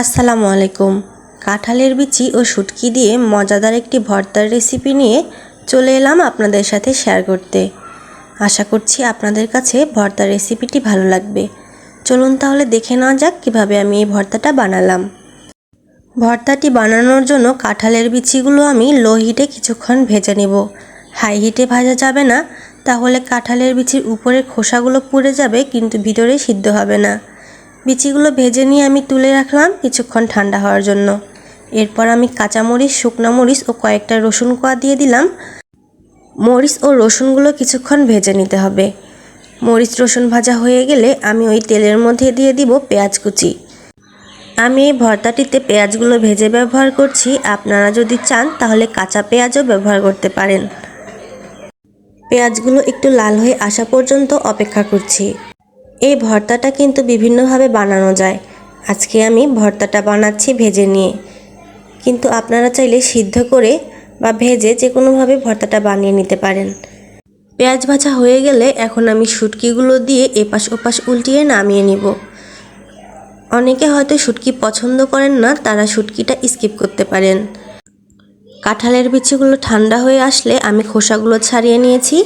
আসসালামু আলাইকুম। কাঁঠালের বিচি ও শুটকি দিয়ে মজাদার একটি ভর্তার রেসিপি নিয়ে চলে এলাম আপনাদের সাথে শেয়ার করতে। আশা করছি আপনাদের কাছে ভর্তার রেসিপিটি ভালো লাগবে। চলুন তাহলে দেখে নেওয়া যাক কীভাবে আমি এই ভর্তাটা বানালাম। ভর্তাটি বানানোর জন্য কাঁঠালের বিচিগুলো আমি লো হিটে কিছুক্ষণ ভেজে নেব। হাই হিটে ভাজা যাবে না, তাহলে কাঁঠালের বিচির উপরের খোসাগুলো পুড়ে যাবে, কিন্তু ভিতরে সিদ্ধ হবে না। বিচিগুলো ভেজে নিয়ে আমি তুলে রাখলাম কিছুক্ষণ ঠান্ডা হওয়ার জন্য। এরপর আমি কাঁচামরিচ, শুকনো মরিচ ও কয়েকটা রসুন কোয়া দিয়ে দিলাম। মরিচ ও রসুনগুলো কিছুক্ষণ ভেজে নিতে হবে। মরিচ রসুন ভাজা হয়ে গেলে আমি ওই তেলের মধ্যে দিয়ে দিব পেঁয়াজ কুচি। আমি এই ভর্তাটিতে পেঁয়াজগুলো ভেজে ব্যবহার করছি। আপনারা যদি চান তাহলে কাঁচা পেঁয়াজও ব্যবহার করতে পারেন। পেঁয়াজগুলো একটু লাল হয়ে আসা পর্যন্ত অপেক্ষা করছি। এই ভর্তাটা কিন্তু বিভিন্নভাবে বানানো যায়। আজকে আমি ভর্তাটা বানাচ্ছি ভেজে নিয়ে। কিন্তু আপনারা চাইলে সিদ্ধ করে বা ভেজে যে কোনোভাবে ভর্তাটা বানিয়ে নিতে পারেন। পেঁয়াজ ভাজা হয়ে গেলে এখন আমি শুটকিগুলো দিয়ে এপাশ ওপাশ উল্টিয়ে নামিয়ে নিব। অনেকে হয়তো শুটকি পছন্দ করেন না, তারা শুটকিটা স্কিপ করতে পারেন। কাঁঠালের বিচিগুলো ঠান্ডা হয়ে আসলে আমি খোসাগুলো ছাড়িয়ে নিয়েছি।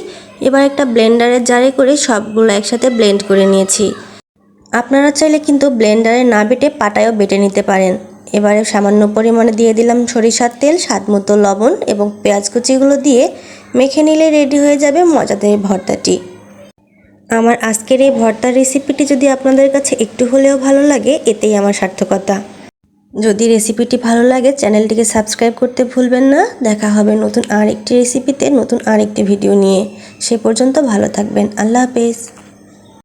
এবার একটা ব্লেন্ডারের জারে করে সবগুলো একসাথে ব্লেন্ড করে নিয়েছি। আপনারা চাইলে কিন্তু ব্লেন্ডারে না বেটে পাটায়ও বেটে নিতে পারেন। এবারে সামান্য পরিমাণে দিয়ে দিলাম সরিষার তেল স্বাদ মতো লবণ এবং পেঁয়াজ কুচিগুলো দিয়ে মেখে নিলে রেডি হয়ে যাবে মজাদার ভর্তাটি। আমার আজকের এই ভর্তার রেসিপিটি যদি আপনাদের কাছে একটু হলেও ভালো লাগে, এতেই আমার সার্থকতা। যদি রেসিপিটি ভালো লাগে চ্যানেলটিকে সাবস্ক্রাইব করতে ভুলবেন না। দেখা হবে নতুন আরেকটি রেসিপিতে নতুন আরেকটি ভিডিও নিয়ে। সে পর্যন্ত ভালো থাকবেন। আল্লাহ হাফেজ।